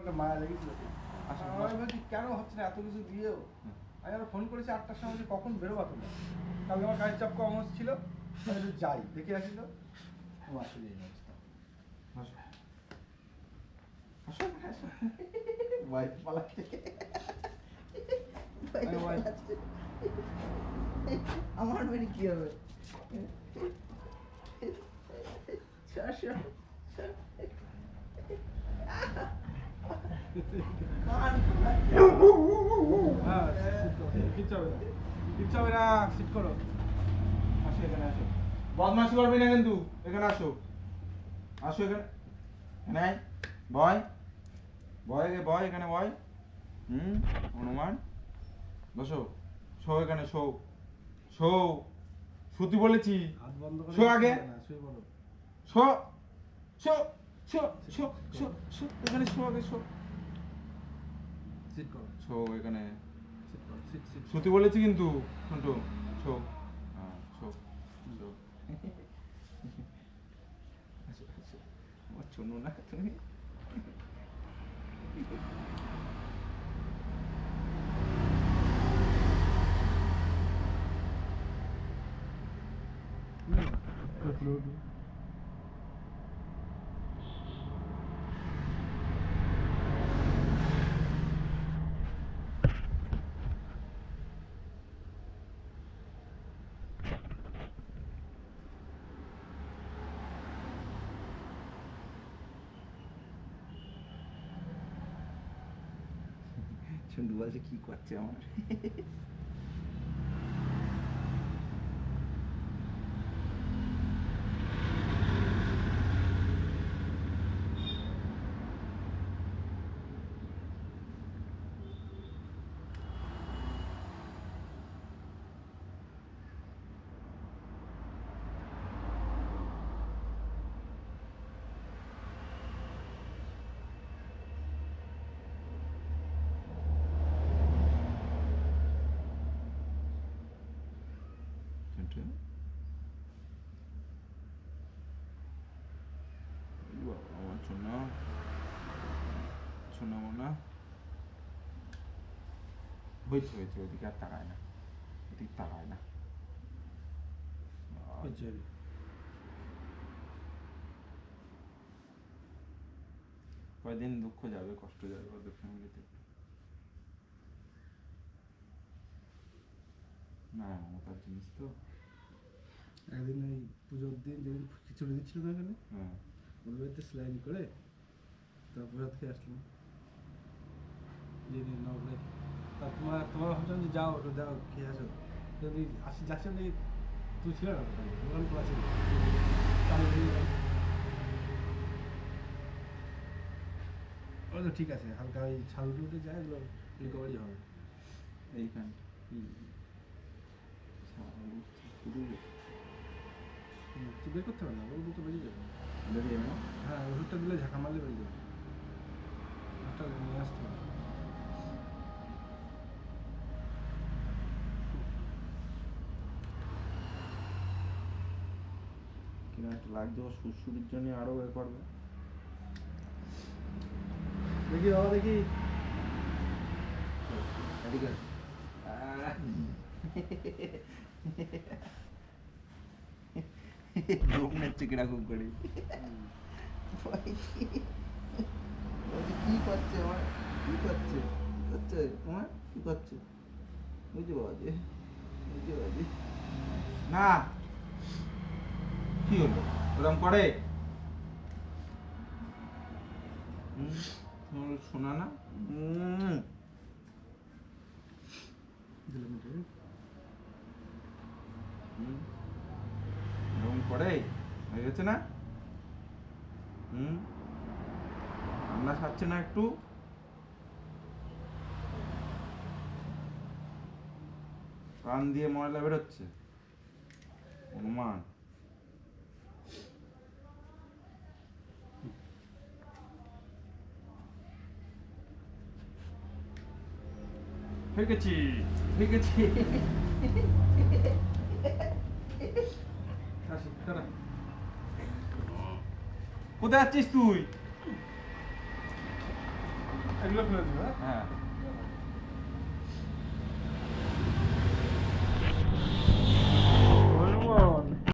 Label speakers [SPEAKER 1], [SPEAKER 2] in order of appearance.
[SPEAKER 1] একটা মায়া লেগেছিল
[SPEAKER 2] আসুন,
[SPEAKER 1] আমি। ভাবছি কেন হচ্ছে না? এত কিছু দিয়েও? আমি আবার ফোন করেছি আটটার সময় যে কখন বেরোবা তুমি কালকে আমার কাজের চাপ কম হচ্ছিল। আমি একটু যাই দেখে আসি তো। ও আসলে এই অবস্থা।
[SPEAKER 2] পালাচ্ছে। আমার মেয়ে কি হবে? সর, সর, সর। কান খোলা।
[SPEAKER 1] হ্যাঁ sit করো। কিচ্ছু হবে না কিচ্ছু হবে না সিট করো
[SPEAKER 2] আসো এখানে আসো বদমাশি করবি না কিন্তু এখানে আসো আসো এখানে এখানে। বয় বয় বয় এখানে বয় হুম হনুমান বসো শো এখানে শো শো শুতি বলেছি শো আগে। Show show show show show show এখানে শো আগে শো
[SPEAKER 1] সিট করো
[SPEAKER 2] শো এখানে।
[SPEAKER 1] সিট করো সিট সিট
[SPEAKER 2] শুতি বলেছি কিন্তু হ্যাঁ। আমার চুনু না তুমি? চুন্ডু বলছে কি করছে আমার চুন্টু এই বাবা, আমার চুনা চুনা মোনা। হয়েছে হয়েছে ওদিকে আর তাকায় না। ওদিকে তাকায় না। আর
[SPEAKER 1] হচ্ছে
[SPEAKER 2] কয়দিন দুঃখ যাবে কষ্ট যাবে ওদের ফ্যামিলিতে? না মমতার জিনিস তো।
[SPEAKER 1] একদিন ওই পুজোর দিন যেদিন খিচুড়ি দিচ্ছিল না এখানে
[SPEAKER 2] হ্যাঁ।
[SPEAKER 1] বাড়িতে স্লাইন করে তারপর রাত খেয়ে আসলাম যেদিন নগরে তা তোমার তোমার ভাবছিলাম যে যাও একটু যাও খেয়ে আসো। যদি আসি যাচ্ছি না তুই ছিল না দোকান খোলা ছিল। তাহলে ও তো ঠিক আছে হালকা ওই ছাল উঠে যায় এগুলো রিকভারি হবে।
[SPEAKER 2] এইখানটা
[SPEAKER 1] তুই বের করতে হবে না ওগুলো তো বেরিয়ে যাবে।
[SPEAKER 2] বেরিয়ে যাবে। না?
[SPEAKER 1] হ্যাঁ ওষুধটা দিলে ঝাঁকা মারলে বেরিয়ে যাবে। ওটা নিয়ে আসতে হবে।
[SPEAKER 2] কিনা একটা লাগছে ওর সুরসুরির জন্য আরও এ করবে।
[SPEAKER 1] দেখি বাবা দেখি।
[SPEAKER 2] এদিকে আস। ঘুম নিচ্ছে কীরকম করে? কি করছে আমার কি করছে? করছে? তোমার কি করছে? বুঝতে পারছি বুঝতে পারছি। না। কি হলো? ওরম করে? শোনা না? হুম। এরকম হয়ে গেছে না? হুম? ঠান্ডা খাচ্ছে না একটু? কান দিয়ে ময়লা বেরোচ্ছে। অনুমান। হয়ে গেছি হয়ে গেছি
[SPEAKER 1] আসি টাটা
[SPEAKER 2] কোথায় যাচ্ছিস তুই?
[SPEAKER 1] এগুলো ফেলে দিবে হ্যাঁ?
[SPEAKER 2] হ্যাঁ।